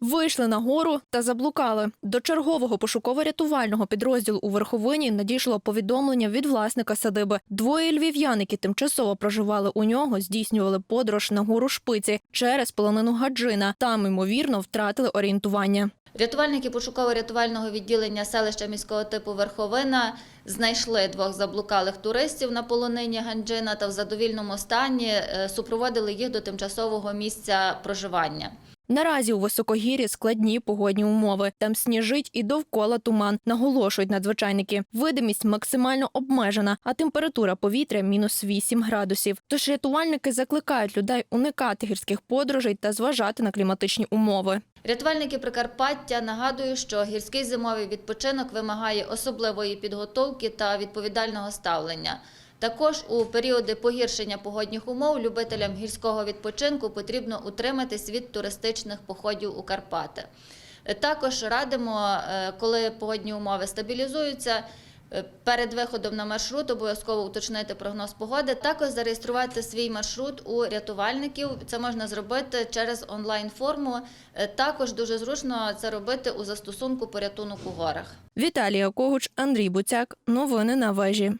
Вийшли на гору та заблукали. До чергового пошуково-рятувального підрозділу у Верховині надійшло повідомлення від власника садиби. Двоє львів'ян, які тимчасово проживали у нього, здійснювали подорож на гору Шпиці через полонину Гаджина. Там, ймовірно, втратили орієнтування. Рятувальники пошуково-рятувального відділення селища міського типу Верховина знайшли двох заблукалих туристів на полонині Ганджина та в задовільному стані е, супроводили їх до тимчасового місця проживання. Наразі у високогір'ї складні погодні умови. Там сніжить і довкола туман, наголошують надзвичайники. Видимість максимально обмежена, а температура повітря мінус 8 градусів. Тож рятувальники закликають людей уникати гірських подорожей та зважати на кліматичні умови. Рятувальники Прикарпаття нагадують, що гірський зимовий відпочинок вимагає особливої підготовки та відповідального ставлення. Також у періоди погіршення погодних умов любителям гірського відпочинку потрібно утриматись від туристичних походів у Карпати. Е, Також радимо, е, коли погодні умови стабілізуються, е, перед виходом на маршрут обов'язково уточнити прогноз погоди. Також зареєструвати свій маршрут у рятувальників. Це можна зробити через онлайн-форму. Також дуже зручно це робити у застосунку порятунок у горах. Віталія Когуч, Андрій Буцяк. Новини на вежі.